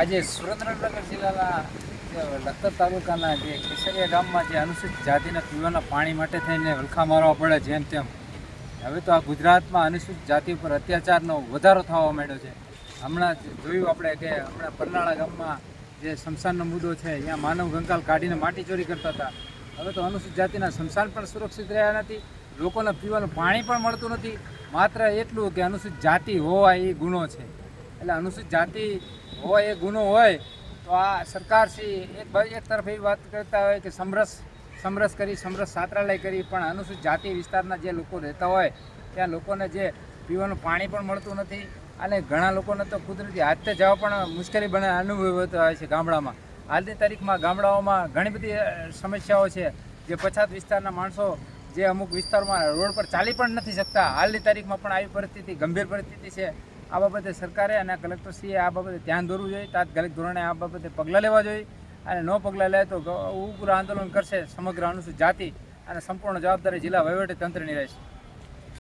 આજે સુરેન્દ્રનગર જિલ્લાના લખતર તાલુકાના જે કેસરિયા ગામમાં જે અનુસૂચિત જાતિના પીવાના પાણી માટે થઈને વલખા મારવા પડે જેમ તેમ. હવે તો આ ગુજરાતમાં અનુસૂચિત જાતિ ઉપર અત્યાચારનો વધારો થવા માંડ્યો છે. હમણાં જોયું આપણે કે હમણાં પરનાળા ગામમાં જે શમશાનનો મુદ્દો છે, અહીંયા માનવ કંકાલ કાઢીને માટી ચોરી કરતા હતા. હવે તો અનુસૂચિત જાતિના શમશાન પણ સુરક્ષિત રહ્યા નથી, લોકોને પીવાનું પાણી પણ મળતું નથી. માત્ર એટલું કે અનુસૂચિત જાતિ હોવા એ ગુનો છે. એટલે અનુસૂચિત જાતિ હોય, એ ગુનો હોય, તો આ સરકારશ્રી એક ભાઈ એક તરફ એવી વાત કરતા હોય કે સમરસ સમરસ કરી, સમરસ છાત્રાલય કરી, પણ અનુસૂચિત જાતિ વિસ્તારના જે લોકો રહેતા હોય, ત્યાં લોકોને જે પીવાનું પાણી પણ મળતું નથી અને ઘણા લોકોને તો કુદરતી હાથે જવા પણ મુશ્કેલી બને અનુભવતા હોય છે ગામડામાં. હાલની તારીખમાં ગામડાઓમાં ઘણી બધી સમસ્યાઓ છે જે પછાત વિસ્તારના માણસો જે અમુક વિસ્તારમાં રોડ પર ચાલી પણ નથી શકતા. હાલની તારીખમાં પણ આવી પરિસ્થિતિ, ગંભીર પરિસ્થિતિ છે. આ બાબતે સરકારે અને કલેક્ટરશ્રીએ આ બાબતે ધ્યાન દોરવું જોઈએ. તાત્કાલિક ધોરણે આ બાબતે પગલાં લેવા જોઈએ અને ન પગલાં લે તો ઉગ્ર આંદોલન કરશે સમગ્ર અનુસૂચિત જાતિ અને સંપૂર્ણ જવાબદારી જિલ્લા વહીવટી તંત્રની રહેશે.